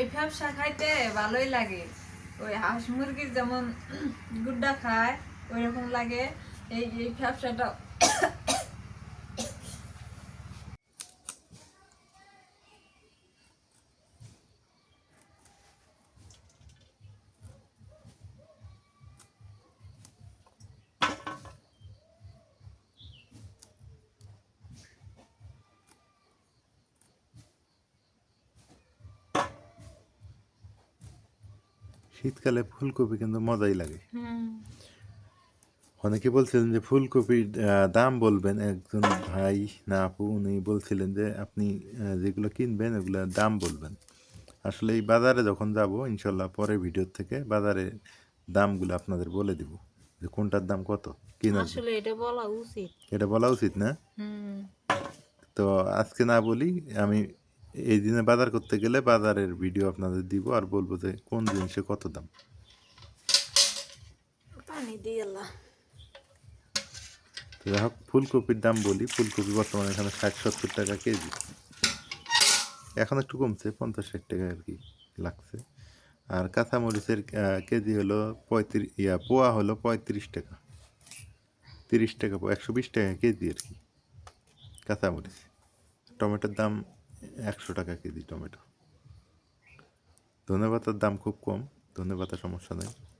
এই ব্যবসা খাইতে ভালোই লাগে। ওই হাঁস মুরগির যেমন গুড্ডা খায় ওই রকম লাগে। এই এই ব্যবসাটা শীতকালে ফুলকপি কিন্তু মজাই লাগে। অনেকে বলছিলেন যে ফুলকপির দাম বলবেন। একজন ভাই না আপু উনি বলছিলেন যে আপনি যেগুলো কিনবেন ওগুলোর দাম বলবেন। আসলে এই বাজারে যখন যাব ইনশাল্লাহ পরের ভিডিও থেকে বাজারে দামগুলো আপনাদের বলে দিব যে কোনটার দাম কত কিনার আসলে এটা বলা উচিত। এটা বলা উচিত না? তো আজকে না বলি আমি এই দিনে বাজার করতে গেলে বাজারের ভিডিও আপনাদের দিব আর বলব যে কোন জিনিসে কত দাম? পানি তো যাই হোক ফুলকপির দাম বলি ফুলকপি বর্তমানে এখানে ষাট সত্তর টাকা কেজি। এখন একটু কমছে পঞ্চাশ ষাট টাকা আর কি লাগছে। আর কাঁচামরিচের কেজি হলো পঁয়ত্রিশ ইয়া পোয়া হলো পঁয়ত্রিশ টাকা। তিরিশ টাকা একশো বিশ টাকা কেজি আর কি কাঁচামরিচ। টমেটোর দাম একশো টাকা কেজি টমেটো। ধনে পাতার দাম খুব কম ধনে পাতা সমস্যা নেই।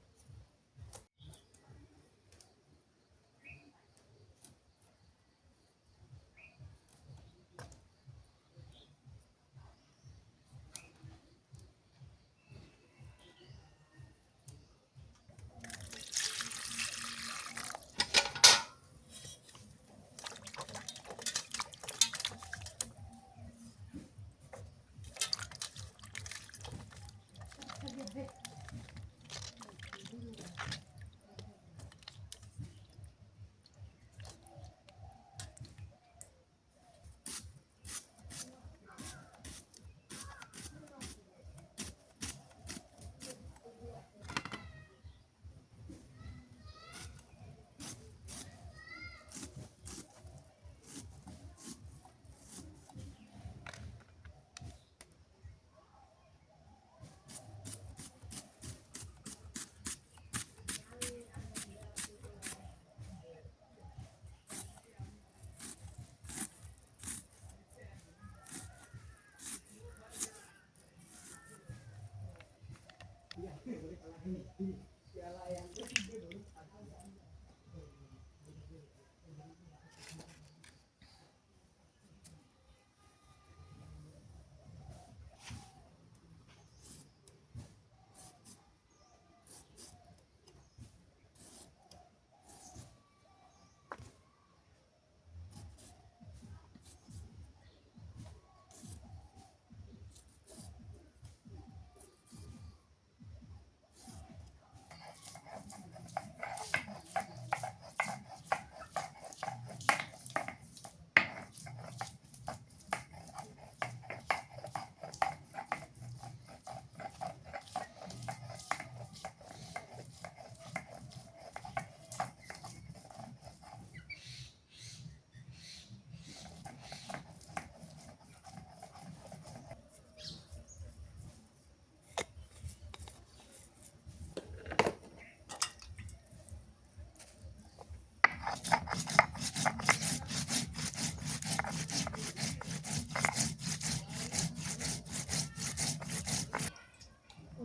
嗯嗯。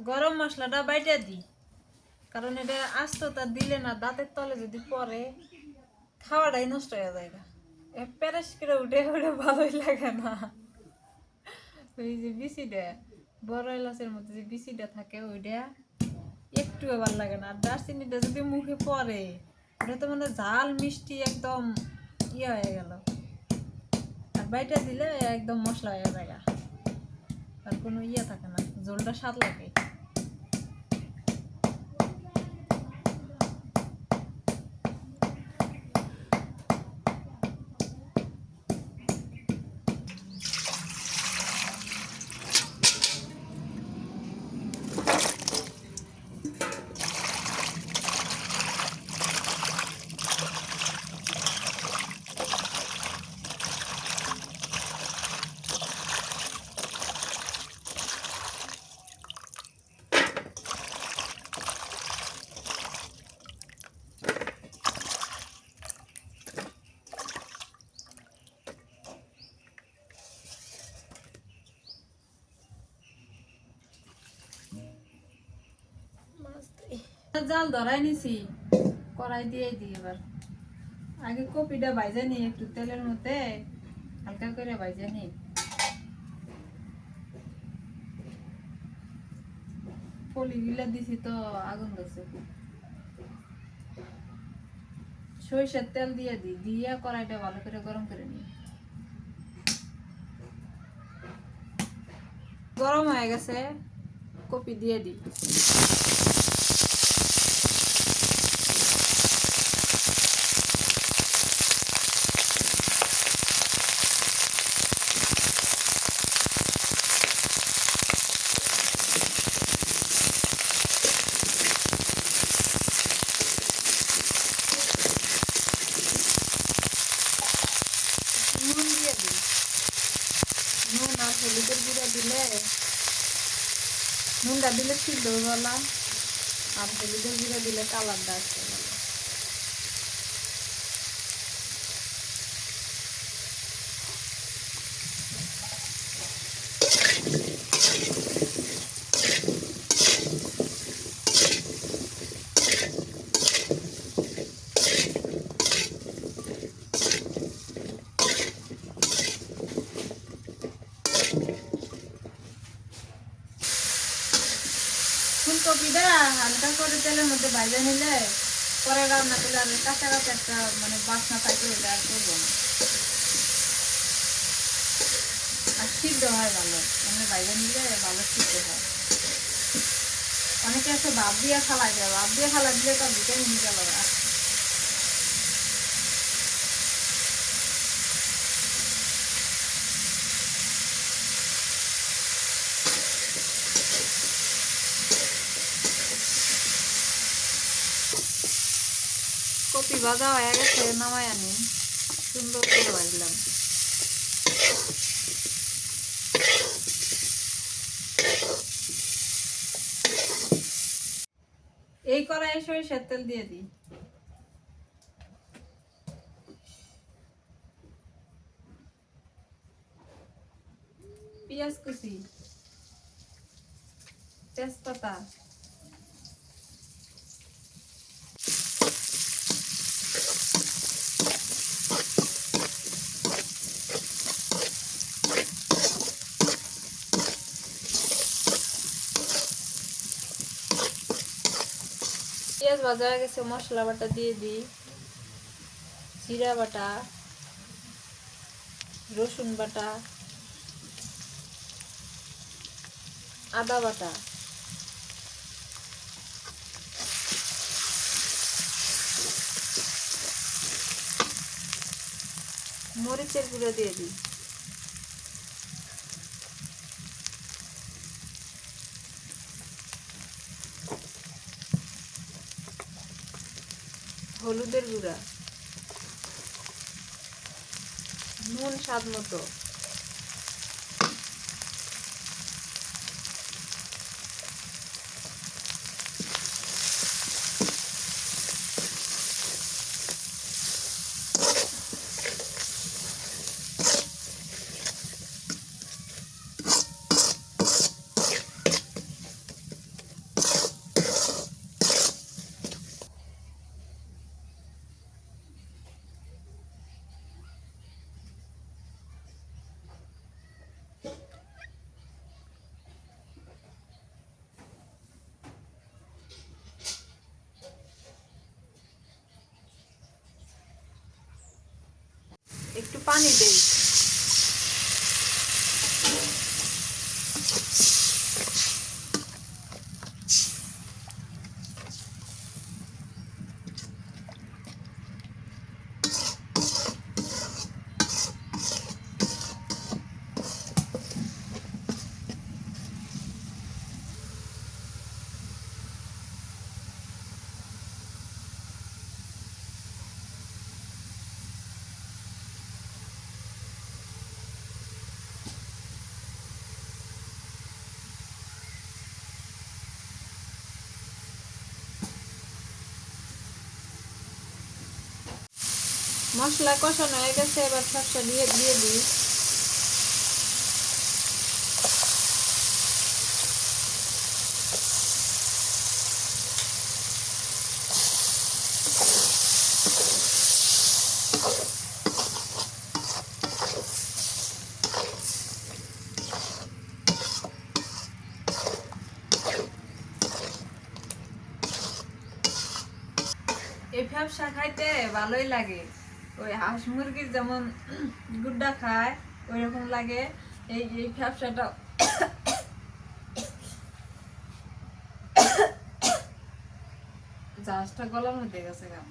গরম মশলাটা বাইটা দিই কারণ এটা আস্ত তার দিলে না দাঁতের তলে যদি পরে খাওয়াটাই নষ্ট হয়ে যায় প্যারাস করে উঠে উঠে ভালোই লাগে না। ওই যে বিচিটা, বড় এলাচের মধ্যে যে বিচিটা থাকে ওইটা একটু ভালো লাগে না। আর দারচিনিটা যদি মুখে পড়ে ওটা তো মানে ঝাল, মিষ্টি একদম ইয়ে হয়ে গেল। আর বাইটা দিলে একদম মশলা হয়ে যায় আর কোনো ইয়ে থাকে না জলটা স্বাদ লাগে। জাল ধরাই নিছি, কড়াই দিয়ে দিই এবার। আগে কপিটা ভাইজে নি একটু তেলের মধ্যে হালকা করে ভাইজে নি পলি গিলা দিছি তো, আগুন ধরছে। সরিষার তেল দিয়ে দিই, দিয়ে কড়াইটা ভালো করে গরম করে নিই। গরম হয়ে গেছে, কপি দিয়ে দিই নুন দিয়ে দিই নুন আর হলুদের গুঁড়া দিলে নুনটা দিলে সিদ্ধ গলা আর হলুদের জিরা দিলে কালারটা আসতে হালকা করে তেলের মধ্যে ভাজা নিলে, পরে রান্না করলে আর কাঁচা কাঁচা একটা মানে বাসনা থাকে, ওটা আর করব না। আর সিদ্ধ হয় ভালো। মানে ভাজা নিলে ভালো সিদ্ধ হয়। অনেকে আছে ভাব দিয়ে খালা দেয়। ভাব দিয়ে খালা দিলে তো ভিটামিন গেল আর কপি ভাজা হয়ে গেছে, নামাই আনি। সুন্দর করে ভাজলাম। এই কড়াইয়ে সরিষার তেল দিয়ে দিই। পেঁয়াজ কুচি, তেজপাতা। পেঁয়াজ ভাজা হয়ে গেছে, মশলা বাটা দিয়ে দিই। জিরা বাটা, রসুন বাটা, আদা বাটা। মরিচের গুঁড়ো দিয়ে দিই। হলুদের গুঁড়া। নুন স্বাদ মতো। একটু পানি দেই। মশলা কষানো হয়ে গেছে এবার সবসা দিয়ে দিয়ে দিই। এই ভাবসা খাইতে ভালোই লাগে। মুরগির যেমন গুড্ডা খায় ওই রকম লাগে। এই এই ফ্যাপসাটা জাহাজটা গলার মধ্যে গেছে গা।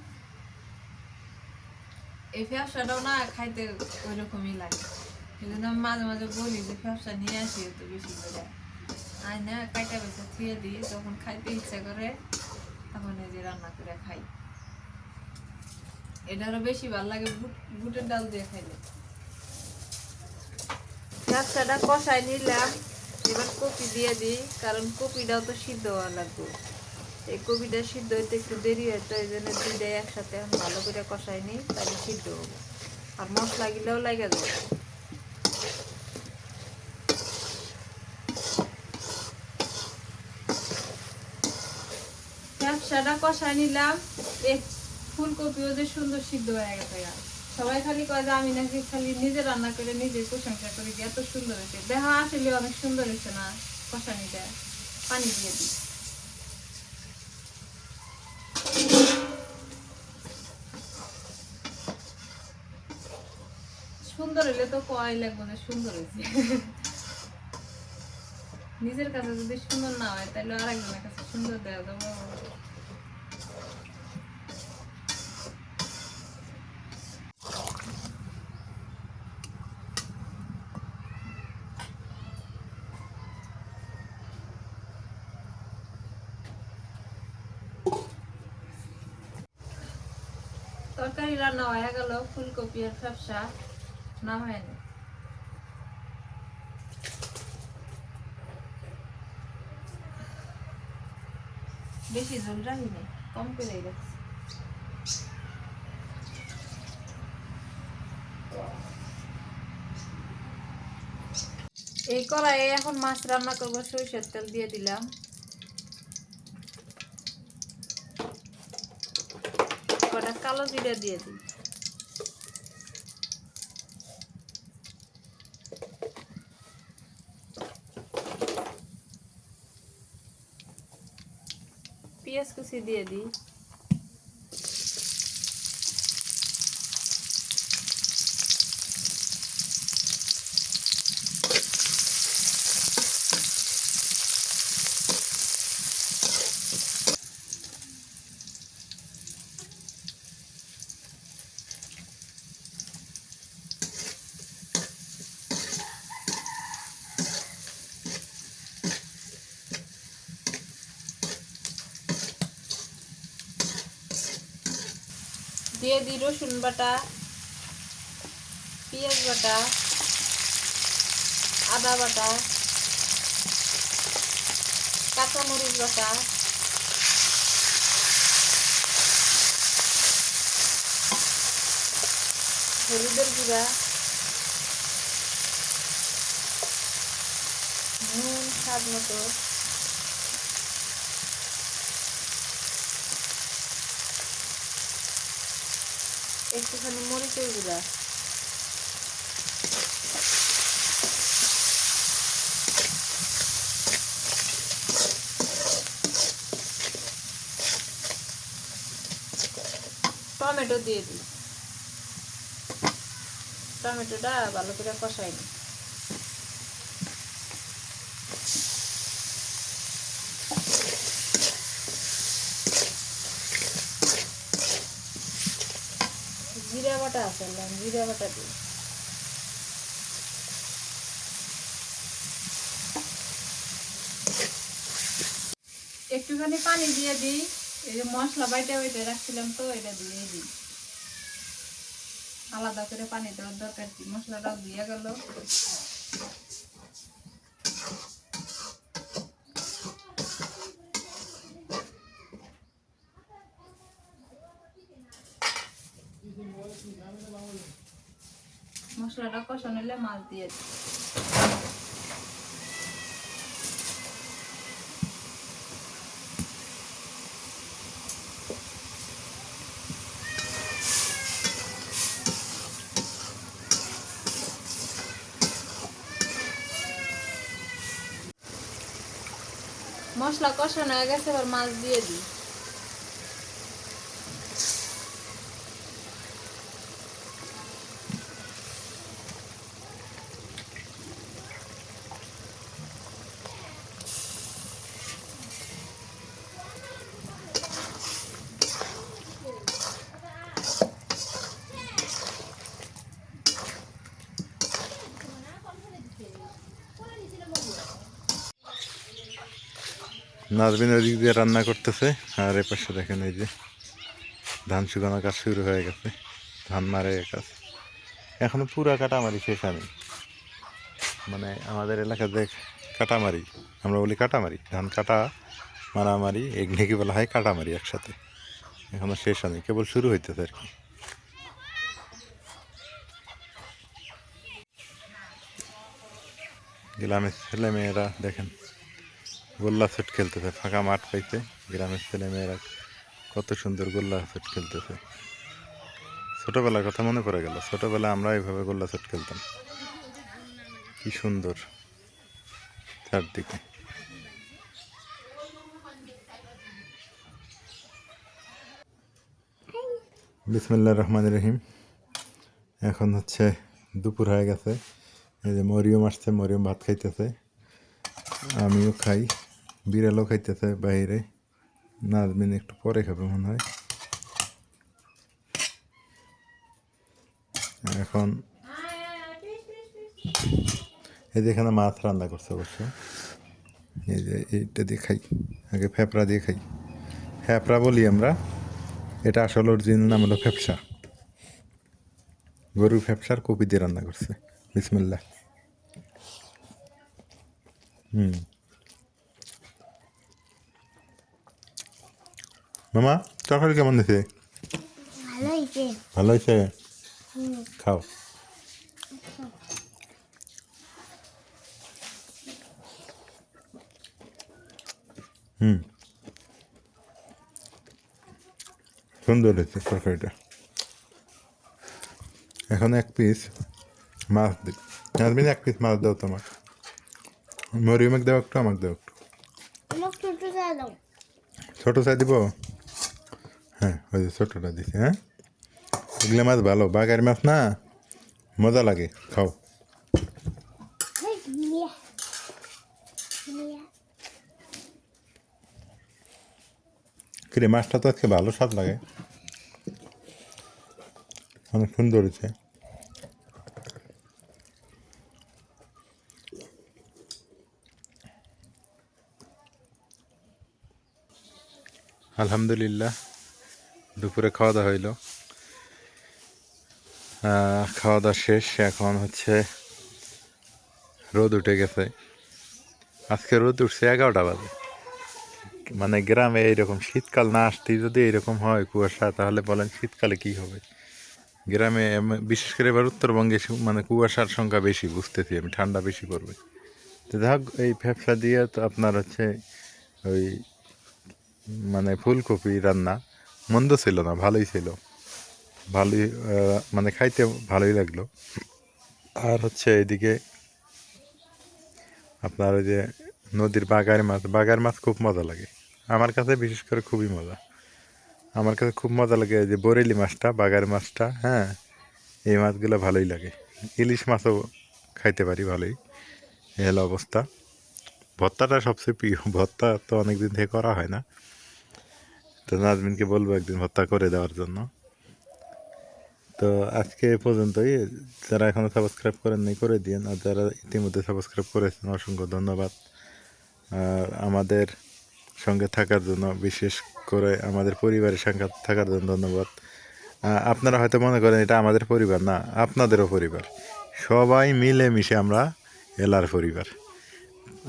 এই ফ্যাপসাটাও না খাইতে ওই রকমই লাগে। জন্য আমি মাঝে মাঝে বলি যে ফ্যাপসা নিয়ে আসি তো বেশি করে। আয় না, কাইটা বেছে থুয়ে দিই যখন খাইতে ইচ্ছা করে, তখন এই যে রান্না করে খাই। এটা আরও বেশি ভালো লাগে বুটের ডাল দিয়ে খাইলে। ব্যবসাটা কষাই নিলাম, এবার কপি দিয়ে দিই, কারণ কপিটাও তো সিদ্ধ হওয়া লাগবে। এই কপিটা সিদ্ধ হইতে একটু দেরি হয়তো এই জন্য দুইটাই একসাথে এখন ভালো করে কষাই নিই, তাহলে সিদ্ধ হবে। আর মশলা গিলেও লাগে যাবে। ব্যবসাটা কষাই নিলাম ফুলকপিও যে সুন্দর সিদ্ধ হয়ে গেছে। সবাই খালি কয় যে আমি নাকি খালি নিজে রান্না করে নিজে প্রশংসা করি যে এত সুন্দর হয়েছে। দেখা আসলে অনেক সুন্দর হয়েছে না? কষানিটা পানি দিয়ে দিই। সুন্দর হইলে তো কয় লাগবে যে সুন্দর হয়েছে। নিজের কাছে যদি সুন্দর না হয়, তাহলে আর একজনের কাছে সুন্দর দেওয়া যাবে। রান্না হয়ে গেল ফুলকপি আর না হয়নি। বেশি ঝোল রাখিনি, কম করে রাখছি। এই কড়াইয়ে এখন মাছ রান্না করব, সরিষার তেল দিয়ে দিলাম কটা কালো জিরে দিয়ে দিই। পেঁয়াজ কুচি দিয়ে দিই। দিয়ে দিই রসুন বাটা, পেঁয়াজ বাটা, আদা বাটা, কাঁচামরিচ বাটা, হলুদের গুঁড়া, নুন স্বাদ মতো। একটুখানি মরিচের গুঁড়া। টমেটো দিয়ে দিই। টমেটোটা ভালো করে কষাই নি জিরা বাটা আছে জিরা বাটা দিই। একটুখানি পানি দিয়ে দিই, এই যে মশলা বাইটে ওইটা রাখছিলাম তো, এটা দিয়ে দিই। আলাদা করে পানি দেওয়ার দরকার মশলাটাও দিয়ে গেল। মশলাটা কষানো হলে মাছ দিয়ে দিই মশলা কষানো হয়ে গেছে এবার মাছ দিয়ে দিই নাজবিন ওদিক দিয়ে রান্না করতেছে, আর এ পাশে দেখেন এই যে ধান শুকানো কাজ শুরু হয়ে গেছে, ধান মারে কাজ। এখনও পুরা কাটামারি শেষ আমি মানে আমাদের এলাকা এলাকাতে কাটামারি, আমরা বলি কাটামারি, ধান কাটা, মারামারি এগুলিকে বলা হয়? কাটামারি একসাথে। এখনও শেষ হয়নি, কেবল শুরু হইতেছে আর কি। গ্রামের ছেলে মেয়েরা দেখেন গোল্লা সেট খেলতেছে, ফাঁকা মাঠ পাইছে, গ্রামের ছেলে মেয়েরা কত সুন্দর গোল্লা সেট খেলতেছে। ছোটবেলার কথা মনে পড়ে গেল, ছোটবেলায় আমরা এইভাবে গোল্লা সেট খেলতাম। কি সুন্দর চারদিকে। বিসমুল্লাহ রহমান রহিম। এখন হচ্ছে দুপুর হয়ে গেছে, এই যে মরিয়ম আসছে, মরিয়ম ভাত খাইতেছে, আমিও খাই। বিড়ালও খাইতেছে বাইরে। নাজমিন একটু পরে খাবে মনে হয়। এখন এই যে এখানে মাছ রান্না করছে অবশ্য। এই যে এইটা দিয়ে খাই, আগে ফেপড়া দিয়ে খাই। ফেপড়া বলি আমরা, এটা আসলে অরিজিনাল নাম হলো ফেপসা। গরুর ফেপসার কপি দিয়ে রান্না করছে। বিসমুল্লাহ। হুম। মামা তরকারি কেমন ভালো হয়েছে। ভালো হয়েছে? খাও। হুম। সুন্দর হয়েছে তরকারিটা। এখন এক পিস মাছ দি নাজমিন এক পিস মাছ দাও তোমার। মরিয়মেক দাও একটু আমাকে দাও একটু। ছোটো চাই দিব? হ্যাঁ ওই যে ছোটোটা দিছি হ্যাঁ? এগুলো মাছ ভালো বাগার মাছ না? মজা লাগে, খাও। কিরে, মাছটা তো আজকে ভালো স্বাদ লাগে। অনেক সুন্দর হয়েছে। আলহামদুলিল্লাহ। দুপুরে খাওয়া দাওয়া হইল। খাওয়া দাওয়া শেষ, এখন হচ্ছে রোদ উঠে গেছে। আজকে রোদ উঠছে এগারোটা বাজে। মানে গ্রামে এইরকম শীতকাল না আসতেই যদি এইরকম হয় কুয়াশা, তাহলে বলেন শীতকালে কি হবে? গ্রামে বিশেষ করে এবার উত্তরবঙ্গে মানে কুয়াশার সংখ্যা বেশি, বুঝতেছি আমি, ঠান্ডা বেশি পড়বে। তো যাই এই ফ্যাপসা দিয়ে তো আপনার হচ্ছে ওই মানে ফুলকপি রান্না। মন্দ ছিল না, ভালোই ছিল। ভালোই মানে খাইতে ভালোই লাগল। আর হচ্ছে এদিকে আপনার ওই যে নদীর বাগার মাছ বাগার মাছ খুব মজা লাগে। আমার কাছে বিশেষ করে খুবই মজা। আমার কাছে খুব মজা লাগে যে বরেলি মাছটা, বাগার মাছটা হ্যাঁ? এই মাছগুলো ভালোই লাগে। ইলিশ মাছও খাইতে পারি ভালোই। এই হলো অবস্থা। ভর্তাটা সবচেয়ে প্রিয়। ভর্তা তো অনেক দিন থেকে করা হয় না। তো নাজমিনকে বলব একদিন হত্যা করে দেওয়ার জন্য। তো আজকে এ পর্যন্তই। যারা এখনও সাবস্ক্রাইব করেন নাই করে দিন আর যারা ইতিমধ্যে সাবস্ক্রাইব করেছেন, অসংখ্য ধন্যবাদ। আর আমাদের সঙ্গে থাকার জন্য, বিশেষ করে আমাদের পরিবারের সঙ্গে থাকার জন্য ধন্যবাদ। আপনারা হয়তো মনে করেন এটা আমাদের পরিবার না, আপনাদেরও পরিবার। সবাই মিলে মিশে আমরা এলার পরিবার।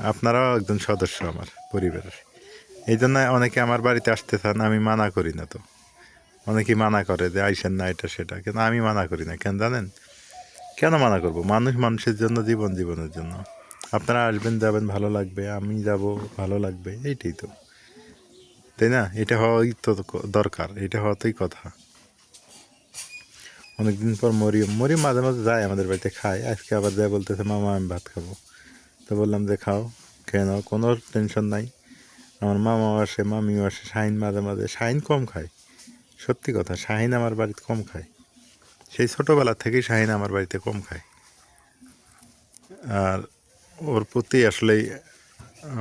আপনারাও একজন সদস্য আমার পরিবারের। এই জন্য অনেকে আমার বাড়িতে আসতে চান আমি মানা করি না তো। অনেকেই মানা করে যে আইসেন না, এটা সেটা। কিন্তু আমি মানা করি না, কেন জানেন? কেন মানা করব? মানুষ মানুষের জন্য, জীবন জীবনের জন্য। আপনারা আসবেন, যাবেন, ভালো লাগবে, আমি যাব, ভালো লাগবে, এইটাই তো। তাই না? এটা হওয়াই তো দরকার, এটা হওয়াতেই কথা। অনেকদিন পর মরিয়ম মরিয়ম মাঝে মাঝে যায় আমাদের বাড়িতে, খায়। আজকে আবার যায় বলতেছে, মামা, আমি ভাত খাব। তো বললাম যে, খাও, খেয়ে নাও, কোনো টেনশন নাই। আমার মামাও আসে, মামিও আসে, শাহিন মাঝে মাঝে। শাহিন কম খায়। সত্যি কথা, শাহিন আমার বাড়িতে কম খায়। সেই ছোটোবেলা থেকেই শাহিন আমার বাড়িতে কম খায়। আর ওর প্রতি আসলেই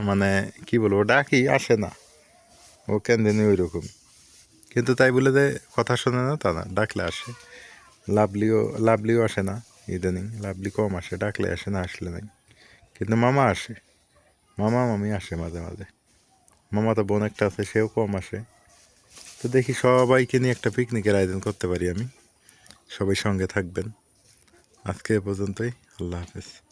মানে কি বলব, ডাকি, আসে না। ও কেন ওই রকম কিন্তু তাই বলে যে, কথা শোনে না তা না, ডাকলে আসে। লাভলিও লাভলিও আসে না ইদানিং। লাভলি কম আসে, ডাকলে আসে না, আসলে নাই। কিন্তু মামা আসে। মামা, মামি আসে মাঝে মাঝে। মামাতো বোন একটা আছে, সেও কম আসে। তো দেখি সবাইকে নিয়ে একটা পিকনিকের আয়োজন করতে পারি আমি। সবাই সঙ্গে থাকবেন। আজকে এ পর্যন্তই, আল্লাহ হাফেজ।